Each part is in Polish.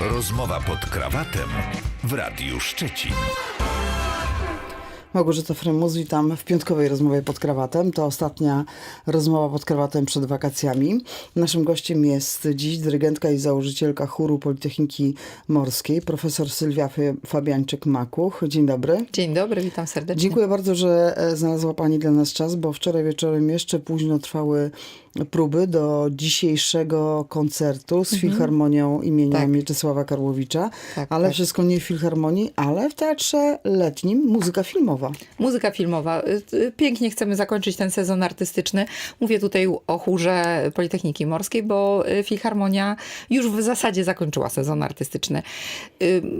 Rozmowa pod krawatem w Radiu Szczecin. Małgorzata Frymus, witam w piątkowej rozmowie pod krawatem. To ostatnia rozmowa pod krawatem przed wakacjami. Naszym gościem jest dziś dyrygentka i założycielka chóru Politechniki Morskiej, profesor Sylwia Fabiańczyk-Makuch. Dzień dobry. Dzień dobry, witam serdecznie. Dziękuję bardzo, że e, znalazła Pani dla nas czas, bo wczoraj wieczorem jeszcze późno trwały próby do dzisiejszego koncertu z Filharmonią imienia Tak. Mieczysława Karłowicza. Tak, ale tak. wszystko nie w Filharmonii, ale w Teatrze Letnim muzyka filmowa. Muzyka filmowa. Y, y, Pięknie chcemy zakończyć ten sezon artystyczny. Mówię tutaj o chórze Politechniki Morskiej, bo y, Filharmonia już w zasadzie zakończyła sezon artystyczny.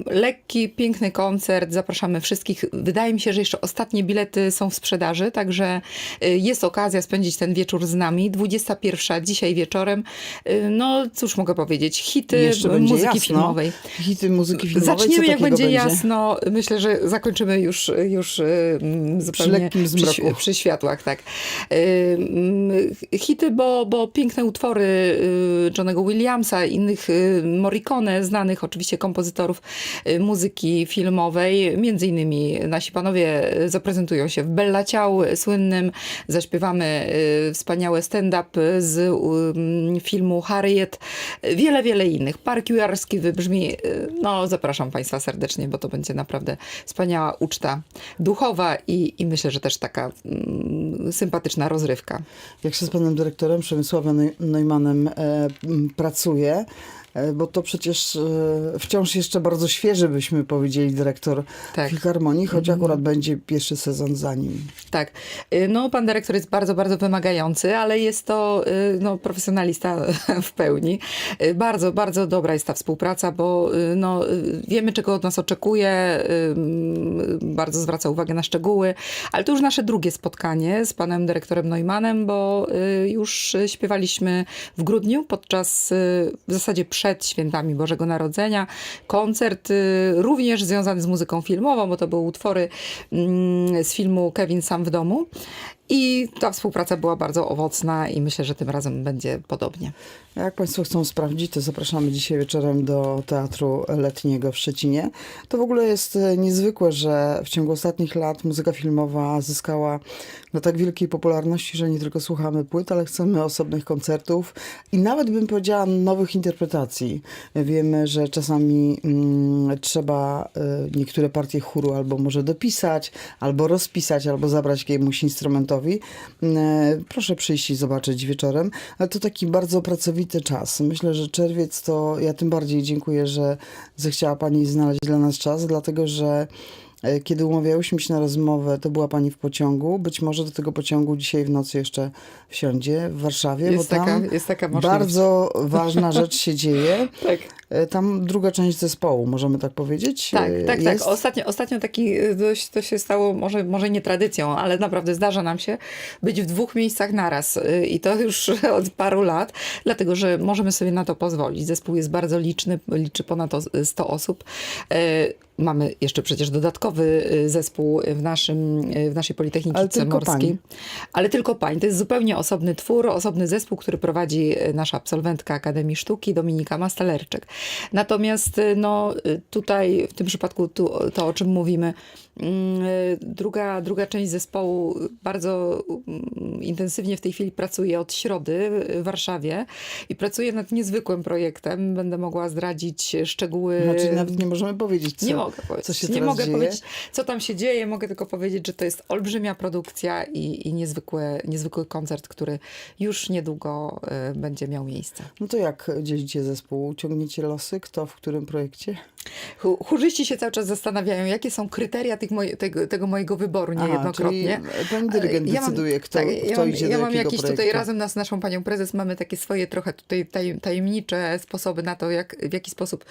Lekki, piękny koncert. Zapraszamy wszystkich. Wydaje mi się, że jeszcze ostatnie bilety są w sprzedaży, także jest okazja spędzić ten wieczór z nami. 21 dzisiaj wieczorem. Y, No cóż mogę powiedzieć, hity będzie muzyki jasno. filmowej. Hity muzyki filmowej. Zaczniemy, jak takiego będzie, jasno. Myślę, że zakończymy już, już mm, zupełnie lekkim zmroku. Przy, przy światłach, tak. Ym, Hity, bo, bo piękne utwory y, Johnego Williamsa, innych y, Morricone, znanych oczywiście kompozytorów y, muzyki filmowej. Między innymi nasi panowie zaprezentują się w Bella Ciał słynnym. Zaśpiewamy y, wspaniałe stand-up z y, filmu Harriet. Wiele, wiele innych. Park Jujarski wybrzmi. y, No, zapraszam Państwa serdecznie, bo to będzie naprawdę wspaniała uczta duchowa i, i myślę, że też taka mm, sympatyczna rozrywka. Jak się z panem dyrektorem Przemysławem Neu- Neumannem e, pracuje, bo to przecież e, wciąż jeszcze bardzo świeży, byśmy powiedzieli, dyrektor Tak. Filharmonii, choć akurat będzie pierwszy sezon za nim. Tak. Y, No, pan dyrektor jest bardzo, bardzo wymagający, ale jest to no, profesjonalista w pełni. Bardzo, bardzo dobra jest ta współpraca, bo no, wiemy, czego od nas oczekuje, bardzo zwraca uwagę na szczegóły, ale to już nasze drugie spotkanie z panem dyrektorem Neumannem, bo już śpiewaliśmy w grudniu podczas w zasadzie przed świętami Bożego Narodzenia. Koncert y, również związany z muzyką filmową, bo to były utwory mm, z filmu Kevin sam w domu. I ta współpraca była bardzo owocna i myślę, że tym razem będzie podobnie. Jak Państwo chcą sprawdzić, to zapraszamy dzisiaj wieczorem do Teatru Letniego w Szczecinie. To w ogóle jest e, niezwykłe, że w ciągu ostatnich lat muzyka filmowa zyskała no, tak wielkiej popularności, że nie tylko słuchamy płyt, ale chcemy osobnych koncertów i nawet bym powiedziała nowych interpretacji. Wiemy, że czasami mm, trzeba e, niektóre partie chóru albo może dopisać, albo rozpisać, albo zabrać jakiemuś instrumentowi. E, Proszę przyjść i zobaczyć wieczorem. Ale to taki bardzo pracowity czas. Myślę, że czerwiec to ja tym bardziej dziękuję, że zechciała Pani znaleźć dla nas czas, dlatego że e, kiedy umawiałyśmy się na rozmowę, to była Pani w pociągu. Być może do tego pociągu dzisiaj w nocy jeszcze wsiądzie w Warszawie, Jest bo tam taka- jest taka bardzo ważna rzecz się dzieje. Tak. E, Tam druga część zespołu, możemy tak powiedzieć. Tak, e, tak, tak. jest. Ostatnio, ostatnio taki y, dość, to się stało, może, może nie tradycją, ale naprawdę zdarza nam się być w dwóch miejscach naraz i to już od paru lat, dlatego że możemy sobie na to pozwolić. Zespół jest bardzo liczny, liczy ponad os- 100 osób. Mamy jeszcze przecież dodatkowy zespół w, naszym, w naszej Politechnice Ale tylko Morskiej. pań. Ale tylko pań. To jest zupełnie osobny twór, osobny zespół, który prowadzi e, nasza absolwentka Akademii Sztuki, Dominika Mastalerczyk. Natomiast e, no, e, tutaj, w tym przypadku tu, to, o czym mówimy, druga, druga część zespołu bardzo mm, intensywnie w tej chwili pracuje od środy w Warszawie i pracuje nad niezwykłym projektem. Będę mogła zdradzić szczegóły. Znaczy nawet nie możemy powiedzieć, co, Nie mogę powiedzieć. co się nie mogę dzieje. powiedzieć, co tam się dzieje. Mogę tylko powiedzieć, że to jest olbrzymia produkcja i, i niezwykły, niezwykły koncert, który już niedługo y, będzie miał miejsce. No to jak dzielicie zespół? Ciągniecie losy? Kto w którym projekcie? Ch- Chórzyści się cały czas zastanawiają, jakie są kryteria tych moj, tego, tego mojego wyboru Aha, niejednokrotnie. czyli pani dyrygent Ja mam- decyduje, kto, tak, kto ja mam, idzie ja do mam jakieś projektu. tutaj razem nas, z naszą panią prezes mamy takie swoje trochę tutaj taj, tajemnicze sposoby na to, jak, w jaki sposób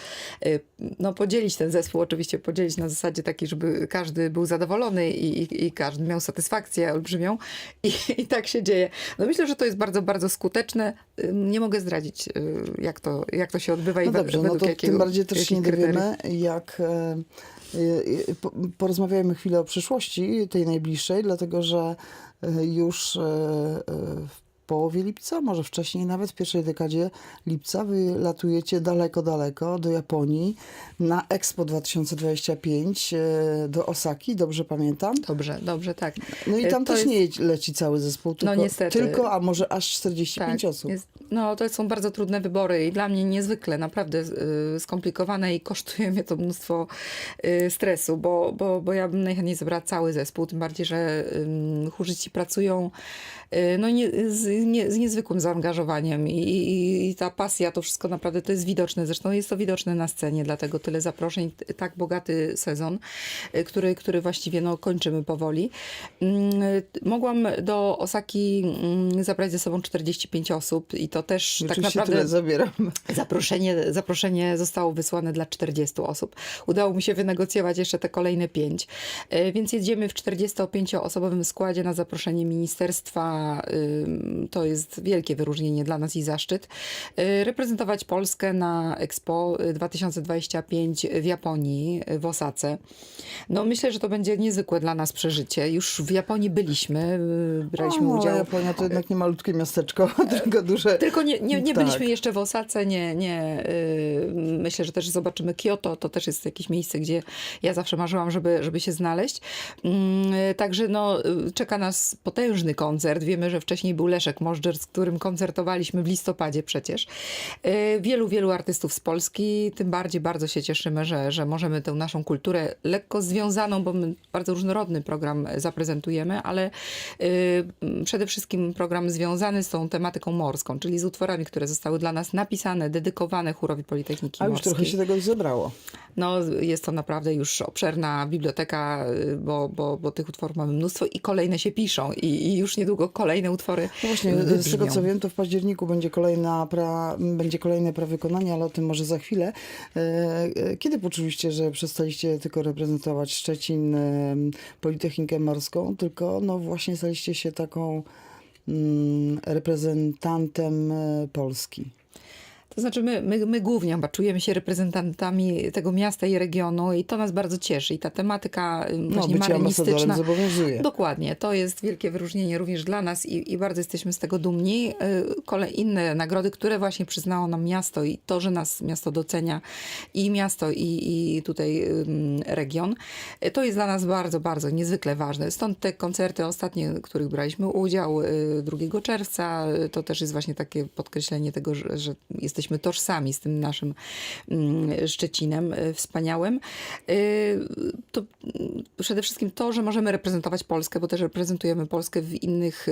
y, no, podzielić ten zespół. Oczywiście podzielić na zasadzie takiej, żeby każdy był zadowolony i, i, i każdy miał satysfakcję olbrzymią. I, I tak się dzieje. No myślę, że to jest bardzo, bardzo skuteczne. Y, Nie mogę zdradzić, jak to, jak to się odbywa i No we- dobrze, no według to jakiego, tym bardziej też nie kryteriów. dowiemy, jak... e, po- Porozmawiajmy chwilę o przyszłości, tej najbliższej, dlatego że e, już e, połowie lipca, może wcześniej, nawet w pierwszej dekadzie lipca wylatujecie daleko, daleko do Japonii na Expo 2025 e, do Osaki, dobrze pamiętam? Dobrze, dobrze, tak. No i E, tam to też jest- nie leci cały zespół, tylko, niestety. tylko a może aż 45 Tak, osób. jest, no to są bardzo trudne wybory i dla mnie niezwykle, naprawdę y, skomplikowane i kosztuje mnie to mnóstwo y, stresu, bo, bo, bo ja bym najchętniej zebrała cały zespół, tym bardziej, że y, chórzyści pracują no, nie, z, nie, z niezwykłym zaangażowaniem I, i, i ta pasja, to wszystko naprawdę to jest widoczne, zresztą jest to widoczne na scenie, dlatego tyle zaproszeń, tak bogaty sezon, y, który, który właściwie no, kończymy powoli. Mm, y, Mogłam do Osaki mm, zabrać ze sobą 45 osób i to też tak Oczywiście naprawdę tyle zabieram. Zaproszenie, zaproszenie zostało wysłane dla 40 osób. Udało mi się wynegocjować jeszcze te kolejne 5. Więc jedziemy w 45-osobowym składzie na zaproszenie ministerstwa. To jest wielkie wyróżnienie dla nas i zaszczyt. Y, Reprezentować Polskę na Expo 2025 w Japonii, w Osace. No myślę, że to będzie niezwykłe dla nas przeżycie. Już w Japonii byliśmy, y, braliśmy O, udział. Japonia to jednak nie malutkie miasteczko, tylko duże. Tylko nie, nie, nie Tak. byliśmy jeszcze w Osace, nie, nie. Myślę, że też zobaczymy Kyoto. To też jest jakieś miejsce, gdzie ja zawsze marzyłam, żeby, żeby się znaleźć. Yy, także no, czeka nas potężny koncert. Wiemy, że wcześniej był Leszek Możdżer, z którym koncertowaliśmy w listopadzie przecież. Yy, wielu, wielu artystów z Polski. Tym bardziej bardzo się cieszymy, że, że możemy tę naszą kulturę lekko związaną, bo my bardzo różnorodny program zaprezentujemy, ale yy, przede wszystkim program związany z tą tematyką morską, czyli z utworami, które zostały dla nas napisane, dedykowane chórowi Politechniki A już Morskiej. trochę się tego zebrało. No, jest to naprawdę już obszerna biblioteka, y, bo, bo, bo tych utworów mamy mnóstwo i kolejne się piszą i, i już niedługo kolejne utwory Właśnie, z tego co wiem, to w październiku będzie, kolejna pra, będzie kolejne prawykonanie, ale o tym może za chwilę. E, e, Kiedy poczuliście, że przestaliście tylko reprezentować Szczecin, e, Politechnikę Morską, tylko no właśnie staliście się taką mm, reprezentantem Polski? To znaczy my, my, my głównie chyba czujemy się reprezentantami tego miasta i regionu i to nas bardzo cieszy. I ta tematyka y, No, właśnie marynistyczna. zobowiązuje. Dokładnie, to jest wielkie wyróżnienie również dla nas i, i bardzo jesteśmy z tego dumni. Y, Kole, inne nagrody, które właśnie przyznało nam miasto i to, że nas miasto docenia i miasto i, i tutaj region, y, to jest dla nas bardzo, bardzo niezwykle ważne. Stąd te koncerty ostatnie, w których braliśmy udział y, 2 czerwca, to też jest właśnie takie podkreślenie tego, że, że jesteśmy tożsami z tym naszym mm, Szczecinem y, wspaniałym. Y, To mm, przede wszystkim to, że możemy reprezentować Polskę, bo też reprezentujemy Polskę w innych,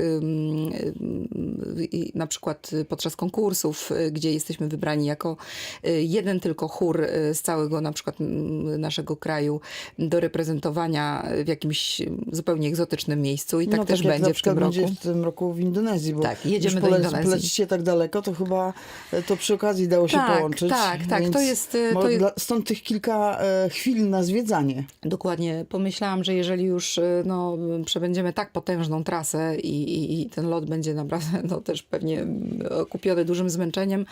i na przykład podczas konkursów, gdzie jesteśmy wybrani jako jeden tylko chór z całego na przykład naszego kraju do reprezentowania w jakimś zupełnie egzotycznym miejscu i tak no, też jak na będzie w tym roku. będzie w tym roku w Indonezji, bo Tak, jedziemy do Indonezji. polecicie tak daleko, to chyba e, to przy okazji dało się Tak, połączyć. tak, tak, to jest, mo- to jest- Stąd tych kilka e, chwil na zwiedzanie. Dokładnie. Pomyślałam, że jeżeli już y, no, przebędziemy tak potężną trasę i, i, i ten lot będzie naprawdę no, też pewnie mm, okupiony dużym zmęczeniem,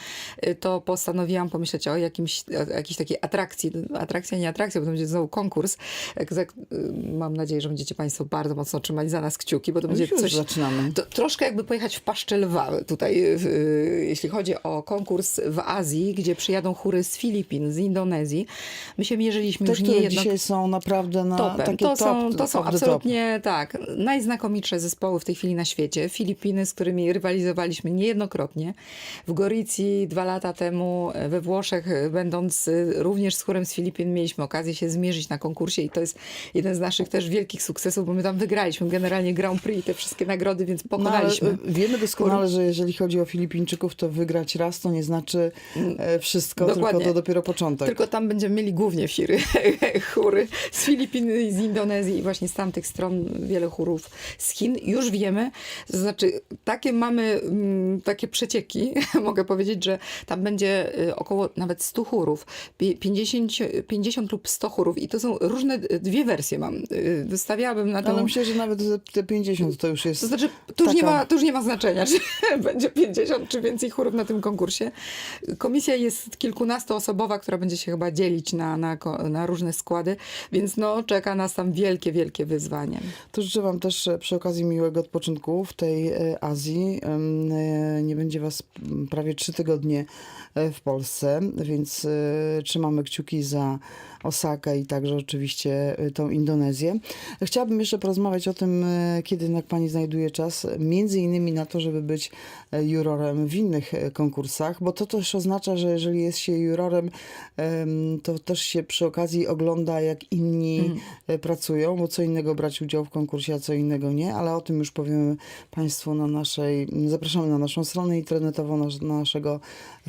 y, to postanowiłam pomyśleć o jakimś, o jakiejś takiej atrakcji. Atrakcja, nie atrakcja, bo to będzie znowu konkurs. Y, mam nadzieję, że będziecie Państwo bardzo mocno trzymać za nas kciuki, bo to będzie Już, coś... zaczynamy. To troszkę jakby pojechać w paszczę lwa tutaj, y, y, jeśli chodzi o konkurs w Azji, gdzie przyjadą chóry z Filipin, z Indonezji. My się mierzyliśmy Te, już które niejedno... dzisiaj są naprawdę na Topem. takie To top, są, to są absolutnie tak, najznakomitsze zespoły w tej chwili na świecie. Filipiny, z którymi rywalizowaliśmy niejednokrotnie. W Goricji dwa lata temu, we Włoszech, będąc y, również z chórem z Filipin, mieliśmy okazję się zmierzyć na konkursie i to jest jeden z naszych też wielkich sukcesów, bo my tam wygraliśmy generalnie Grand Prix, te wszystkie nagrody, więc No, pokonaliśmy. e, wiemy doskonale, że jeżeli chodzi o Filipińczyków, to wygrać raz to nie znaczy e, wszystko, Dokładnie. tylko to dopiero początek. Tylko tam będziemy mieli głównie firy, chóry z Filipin z Indonezji i właśnie z tamtych stron wiele chórów z Chin. Już wiemy, to znaczy takie mamy mm, takie przecieki, mogę powiedzieć, że tam będzie y, około nawet 100 chórów, Pi- 50, 50 lub 100 chórów i to są różne, y, dwie wersje mam. Wystawiałabym na Ale tą... myślę, że nawet te 50 to już jest... To znaczy, to już, nie taka- ma, to już nie ma znaczenia, czy będzie 50 czy więcej chórów na tym konkursie. Komisja jest kilkunastoosobowa, która będzie się chyba dzielić na, na, na różne składy, więc no, czeka nas tam wielkie, wielkie wyzwanie. To życzę Wam też e, przy okazji miłego odpoczynku w tej e, Azji. E, Nie będzie Was prawie trzy tygodnie w Polsce, więc trzymamy kciuki za Osakę i także oczywiście tą Indonezję. Chciałabym jeszcze porozmawiać o tym, kiedy jednak Pani znajduje czas, między innymi na to, żeby być jurorem w innych konkursach, bo to też oznacza, że jeżeli jest się jurorem, em, to też się przy okazji ogląda, jak inni e, pracują, bo co innego brać udział w konkursie, a co innego nie, ale o tym już powiemy Państwu na naszej, zapraszamy na naszą stronę internetową, na, na naszego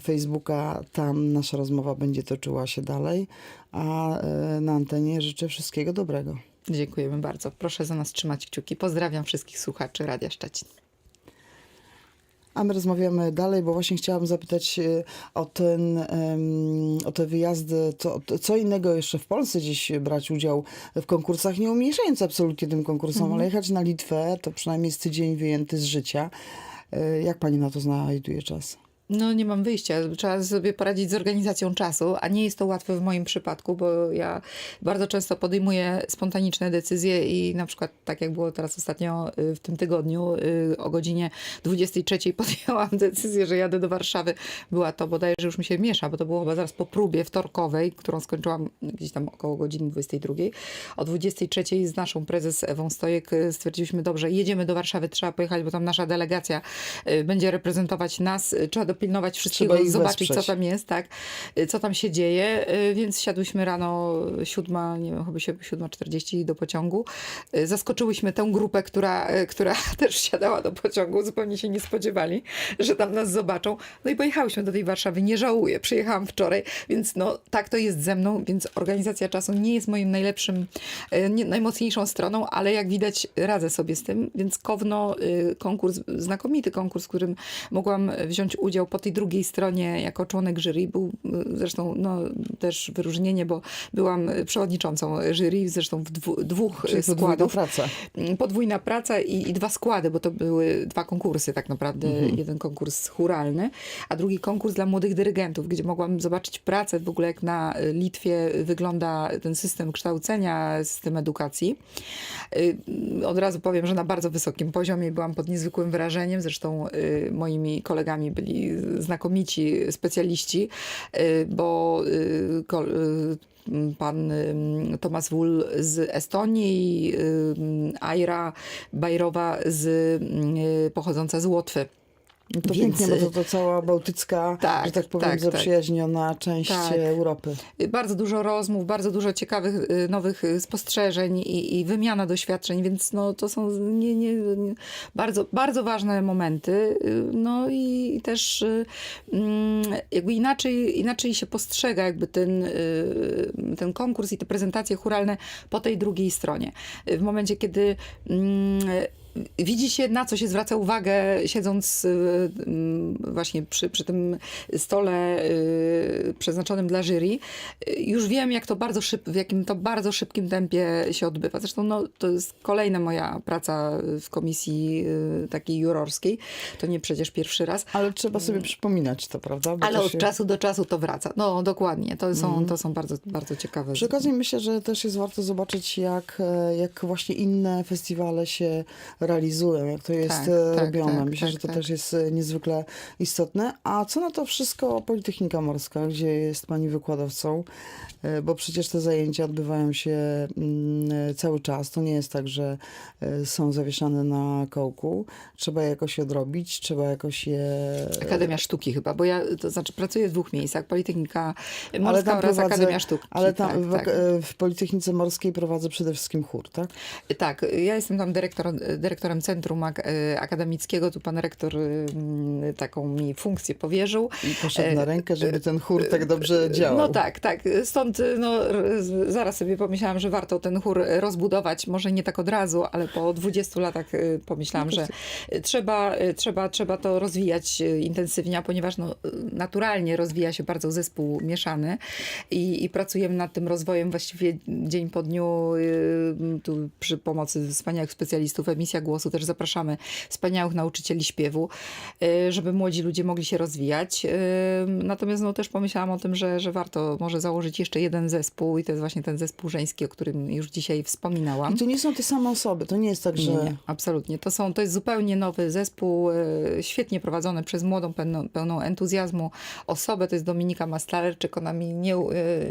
Facebooka, tam nasza rozmowa będzie toczyła się dalej, a e, na antenie życzę wszystkiego dobrego. Dziękujemy bardzo. Proszę za nas trzymać kciuki. Pozdrawiam wszystkich słuchaczy Radia Szczecin. A my rozmawiamy dalej, bo właśnie chciałam zapytać e, o, ten, o te wyjazdy, co, co innego jeszcze w Polsce gdzieś brać udział w konkursach, nie umniejszając absolutnie tym konkursom, ale jechać na Litwę, to przynajmniej jest tydzień wyjęty z życia. E, Jak pani na to znajduje czas? No nie mam wyjścia. Trzeba sobie poradzić z organizacją czasu, a nie jest to łatwe w moim przypadku, bo ja bardzo często podejmuję spontaniczne decyzje i na przykład tak jak było teraz ostatnio y, w tym tygodniu y, o godzinie 23 podjęłam decyzję, że jadę do Warszawy. Była to bodajże już mi się miesza, bo to było chyba zaraz po próbie wtorkowej, którą skończyłam gdzieś tam około godziny 22. O 23 z naszą prezes Ewą Stojek y, stwierdziliśmy, dobrze, jedziemy do Warszawy, trzeba pojechać, bo tam nasza delegacja będzie reprezentować nas, trzeba dopilnować wszystkiego, zobaczyć co wesprzeć. tam jest, tak, y, co tam się dzieje, y, więc siadłyśmy rano siódma, nie wiem, chyba się 7.40 do pociągu. Y, Zaskoczyłyśmy tę grupę, która, która też siadała do pociągu, zupełnie się nie spodziewali, że tam nas zobaczą. No i pojechałyśmy do tej Warszawy, nie żałuję, przyjechałam wczoraj, więc no tak to jest ze mną, więc organizacja czasu nie jest moim najlepszym, nie, najmocniejszą stroną, ale jak widać radzę sobie z tym, więc Kowno, konkurs, znakomity konkurs, w którym mogłam wziąć udział po tej drugiej stronie jako członek jury. Był y, zresztą no, też wyróżnienie, bo byłam przewodniczącą jury, zresztą w dwu, dwóch Czyli y, podwójna składów. praca. Mm, Podwójna praca i, i dwa składy, bo to były dwa konkursy tak naprawdę. Jeden konkurs churalny, a drugi konkurs dla młodych dyrygentów, gdzie mogłam zobaczyć pracę w ogóle jak na Litwie wygląda ten system kształcenia, system edukacji. Y, Od razu powiem, że na bardzo wysokim poziomie byłam pod niezwykłym wrażeniem. Zresztą y, moimi kolegami byli znakomici specjaliści, y, bo y, y, pan Tomasz Wul z Estonii Aira Bajrowa z, pochodząca z Łotwy. No to Więc, pięknie, bo to, to cała bałtycka, tak, że tak powiem, tak, tak. zaprzyjaźniona część Tak. e, Europy. Y, Bardzo dużo rozmów, bardzo dużo ciekawych, y, nowych y, spostrzeżeń i, i wymiana doświadczeń, więc no, to są nie, nie, nie, bardzo, bardzo ważne momenty. No i, też mm, jakby inaczej, inaczej się postrzega jakby ten, ten konkurs i te prezentacje churalne po tej drugiej stronie. W momencie, kiedy mm, widzi się, na co się zwraca uwagę, siedząc y, mm, właśnie przy, przy tym stole y, przeznaczonym dla jury. Y, Już wiem, jak to bardzo szyb, w jakim to bardzo szybkim tempie się odbywa. Zresztą no, to jest kolejna moja praca w komisji takiej jurorskiej. To nie przecież pierwszy raz. Ale trzeba sobie przypominać to, prawda? Bo Ale od się... czasu do czasu to wraca. No dokładnie. To są, to są bardzo, bardzo ciekawe. Przy okazji myślę, że też jest warto zobaczyć, jak, e, jak właśnie inne festiwale się realizują, jak to jest Tak, e, tak, robione. tak, myślę, tak, że to tak. też jest e, niezwykle istotne. A co na to wszystko Politechnika Morska, gdzie jest pani wykładowcą? E, Bo przecież te zajęcia odbywają się mm, cały czas. To nie jest tak, że są zawieszane na kołku. Trzeba je jakoś odrobić, trzeba jakoś je... Akademia Sztuki chyba, bo ja to znaczy pracuję w dwóch miejscach. Politechnika Morska oraz prowadzę- Akademia Sztuki. Ale tam tak, w, tak. w Politechnice Morskiej prowadzę przede wszystkim chór, tak? Tak, ja jestem tam dyrektor, dyrektorem Centrum e, Akademickiego. Tu pan rektor mm, taką mi funkcję powierzył. I poszedł na rękę, żeby ten chór tak dobrze działał. No tak, tak. Stąd no, zaraz sobie pomyślałam, że warto ten chór rozbudować. Może nie tak od razu, ale po 20 latach y, pomyślałam, że trzeba, y, trzeba, trzeba to rozwijać y, intensywnie, ponieważ no, y, naturalnie rozwija się bardzo zespół mieszany i, i pracujemy nad tym rozwojem właściwie dzień po dniu y, tu przy pomocy wspaniałych specjalistów. Emisja głosu, też zapraszamy wspaniałych nauczycieli śpiewu, y, żeby młodzi ludzie mogli się rozwijać. Y, Natomiast no, też pomyślałam o tym, że, że warto może założyć jeszcze jeden zespół i to jest właśnie ten zespół żeński, o którym już dzisiaj wspominałam. I to nie są te same osoby, to nie jest tak, że... Nie, nie, absolutnie. To, są, to jest zupełnie nowy zespół, e, świetnie prowadzony przez młodą, pełną, pełną entuzjazmu osobę. To jest Dominika Mastalerczyk. Ona mi, nie,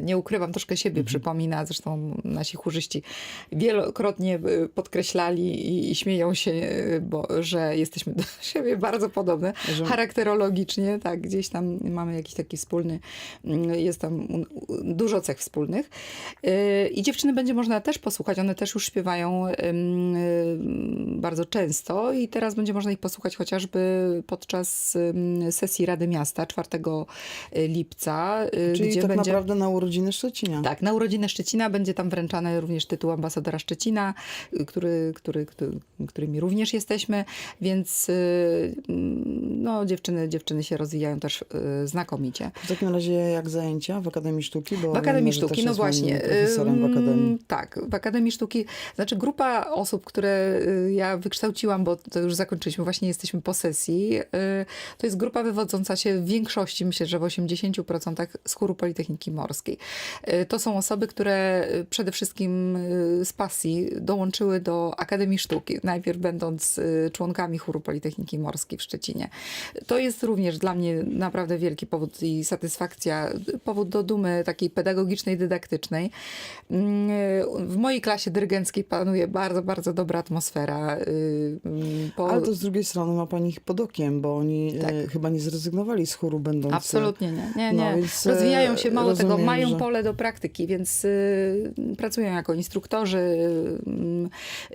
nie ukrywam, troszkę siebie przypomina. Zresztą nasi chórzyści wielokrotnie podkreślali i, i śmieją się, e, bo, że jesteśmy do siebie bardzo podobne. Że- Charakterologicznie, tak, gdzieś tam mamy jakiś taki wspólny, mm, jest tam dużo cech wspólnych. Yy, I dziewczyny będzie można też posłuchać, one też już śpiewają ym, bardzo często i teraz będzie można ich posłuchać chociażby podczas sesji Rady Miasta 4 lipca, Czyli gdzie tak będzie... naprawdę na urodziny Szczecina. Tak, na urodziny Szczecina będzie tam wręczany również tytuł ambasadora Szczecina, który, który, który, którymi również jesteśmy, więc y, no, dziewczyny, dziewczyny się rozwijają też y, znakomicie. W takim razie jak zajęcia w Akademii Sztuki? Bo W Akademii wiemy, że Sztuki, no właśnie. profesorem w Akademii. Tak, w Akademii Sztuki. Znaczy grupa osób, które y, ja wykształciłam, bo to już zakończyliśmy, właśnie jesteśmy po sesji. To jest grupa wywodząca się w większości, myślę, że w 80% z chóru Politechniki Morskiej. To są osoby, które przede wszystkim z pasji dołączyły do Akademii Sztuki, najpierw będąc y, członkami chóru Politechniki Morskiej w Szczecinie. To jest również dla mnie naprawdę wielki powód i satysfakcja, powód do dumy takiej pedagogicznej, dydaktycznej. Mm, W mojej klasie dyrygenckiej panuje bardzo, bardzo dobra atmosfera. y, mm, Po... Ale to z drugiej strony ma pani ich pod okiem, bo oni Tak. e, chyba nie zrezygnowali z chóru będąc... Absolutnie nie. nie, No, nie. więc, e, Rozwijają się mało tego, rozumiem, mają że- pole do praktyki, więc y, pracują jako instruktorzy,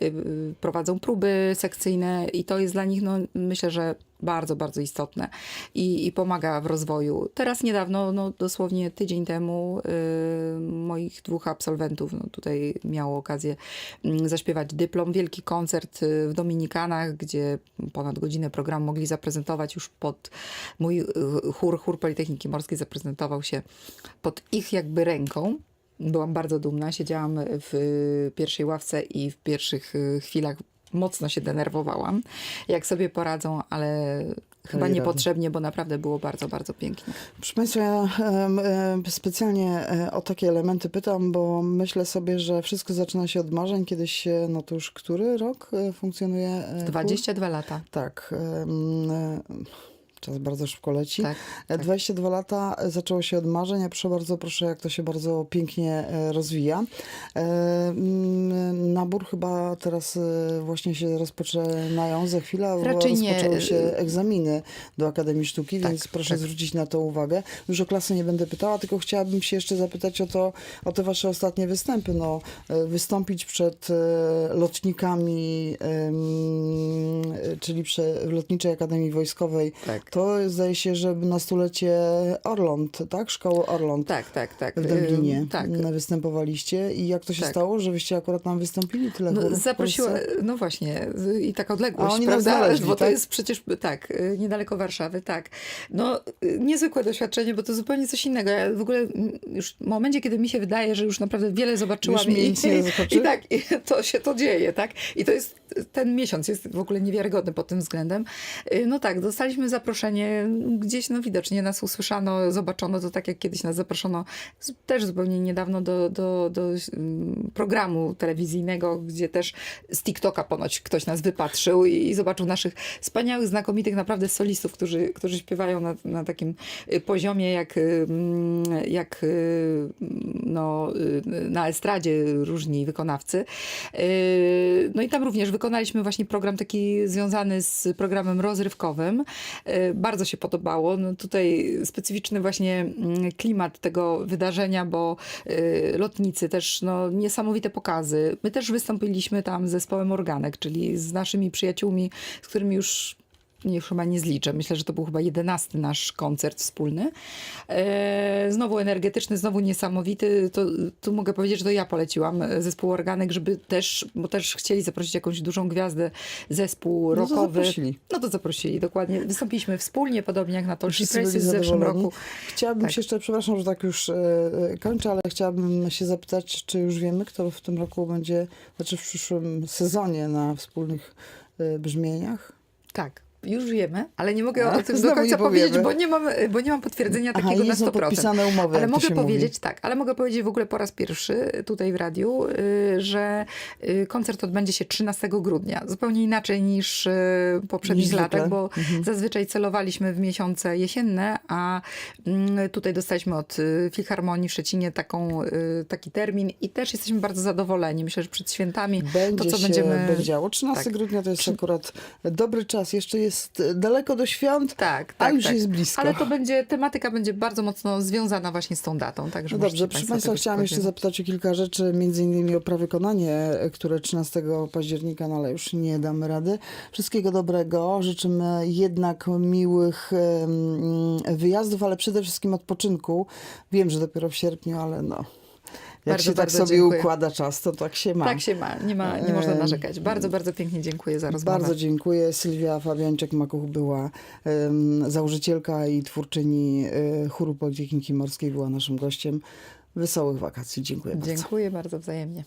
y, prowadzą próby sekcyjne i to jest dla nich, no, myślę, że bardzo, bardzo istotne i, i pomaga w rozwoju. Teraz niedawno, no, dosłownie tydzień temu, y, moich dwóch absolwentów no, tutaj miało okazję mm, zaśpiewać dyplom. Wielki koncert y, w Dominikanach, gdzie ponad godzinę programu mogli zaprezentować już pod mój y, chór, chór Politechniki Morskiej zaprezentował się pod ich jakby ręką. Byłam bardzo dumna, siedziałam w pierwszej ławce i w pierwszych y, chwilach mocno się denerwowałam, jak sobie poradzą, ale chyba Dali niepotrzebnie, bo naprawdę było bardzo, bardzo pięknie. Proszę Państwa, ja specjalnie e, o takie elementy pytam, bo myślę sobie, że wszystko zaczyna się od marzeń. Kiedyś, e, no to już który rok e, funkcjonuje? e, chór? 22 lata. Tak. Czas bardzo szybko leci. Tak, E, tak. 22 lata e, zaczęło się od marzeń, a proszę bardzo, proszę, jak to się bardzo pięknie e, rozwija. Nabór chyba teraz właśnie się rozpoczynają za chwilę, bo Raczej nie. rozpoczęły się egzaminy do Akademii Sztuki, Tak, więc proszę tak. zwrócić na to uwagę. Już o klasę nie będę pytała, tylko chciałabym się jeszcze zapytać o to, o te wasze ostatnie występy. No, wystąpić przed lotnikami, czyli przy Lotniczej Akademii Wojskowej. Tak. To zdaje się, że na stulecie Orląt, tak? Szkoły Orląt. Tak, tak, tak. W Dęblinie Ym, Tak. występowaliście i jak to się Tak. stało, że wyście akurat tam wystąpili tyle No, zaprosiła, no właśnie, i taka odległość, A oni prawda? znaleźli, bo to tak? jest przecież, tak, y, niedaleko Warszawy, tak. No, y, niezwykłe doświadczenie, bo to zupełnie coś innego. Ja w ogóle już w momencie, kiedy mi się wydaje, że już naprawdę wiele zobaczyłam i, zaskoczy? i tak, i to się to dzieje, tak? I to jest, ten miesiąc jest w ogóle niewiarygodny pod tym względem. Y, No tak, dostaliśmy zaproszenie, gdzieś no widocznie nas usłyszano, zobaczono, to tak jak kiedyś nas zaproszono też zupełnie niedawno do, do, do mm, programu telewizyjnego, gdzie też z TikToka ponoć ktoś nas wypatrzył i, zobaczył naszych wspaniałych, znakomitych naprawdę solistów, którzy, którzy śpiewają na, na takim y, poziomie jak, y, mm, jak y, no, y, na estradzie różni wykonawcy. No i tam również wykonaliśmy właśnie program taki związany z programem rozrywkowym. Bardzo się podobało. No tutaj specyficzny właśnie mm, klimat tego wydarzenia, bo y, lotnicy też no, niesamowite pokazy. My też wystąpiliśmy tam z zespołem Organek, czyli z naszymi przyjaciółmi, z którymi już już chyba nie zliczę. Myślę, że to był chyba jedenasty nasz koncert wspólny. E, znowu energetyczny, znowu niesamowity. To, tu mogę powiedzieć, że to ja poleciłam e, zespół Organek, żeby też, bo też chcieli zaprosić jakąś dużą gwiazdę, zespół No to rockowy. zaprosili. No to zaprosili, dokładnie. Wystąpiliśmy wspólnie, podobnie jak na byli Traces w zeszłym roku. Chciałabym Tak. się jeszcze, przepraszam, że tak już e, e, kończę, ale chciałabym się zapytać, czy już wiemy, kto w tym roku będzie, znaczy w przyszłym sezonie na wspólnych y, brzmieniach? Tak. Już wiemy, ale nie mogę A, o tym do końca powiedzieć, bo nie, mam, bo nie mam potwierdzenia Aha, takiego na nie są 100%. podpisane umowy, Ale mogę powiedzieć mówi. tak, ale mogę powiedzieć w ogóle po raz pierwszy tutaj w radiu, y, że y, koncert odbędzie się 13 grudnia. Zupełnie inaczej niż y, poprzednich latach, bo Mhm. zazwyczaj celowaliśmy w miesiące jesienne, a mm, tutaj dostaliśmy od y, Filharmonii w Szczecinie taką, y, taki termin i też jesteśmy bardzo zadowoleni. Myślę, że przed świętami Będzie to, co się będziemy... będzie działo. 13 tak. grudnia to jest akurat dobry czas. Jeszcze jest daleko do świąt, Tak, a tak, już tak. jest blisko. Ale to będzie, tematyka będzie bardzo mocno związana właśnie z tą datą. Także No dobrze, proszę Państwa, chciałam jeszcze zapytać o kilka rzeczy, między innymi o prawykonanie, które 13 października, no ale już nie damy rady. Wszystkiego dobrego, życzymy jednak miłych wyjazdów, ale przede wszystkim odpoczynku. Wiem, że dopiero w sierpniu, ale no, jak Bardzo, się tak sobie dziękuję. układa czas, to tak się ma. Tak się ma, nie, ma, nie można narzekać. Bardzo, bardzo pięknie dziękuję za rozmowę. Bardzo dziękuję. Sylwia Fabiańczyk-Makuch była em, założycielka i twórczyni e, chóru Politechniki Morskiej, była naszym gościem. Wesołych wakacji. Dziękuję bardzo. Dziękuję bardzo wzajemnie.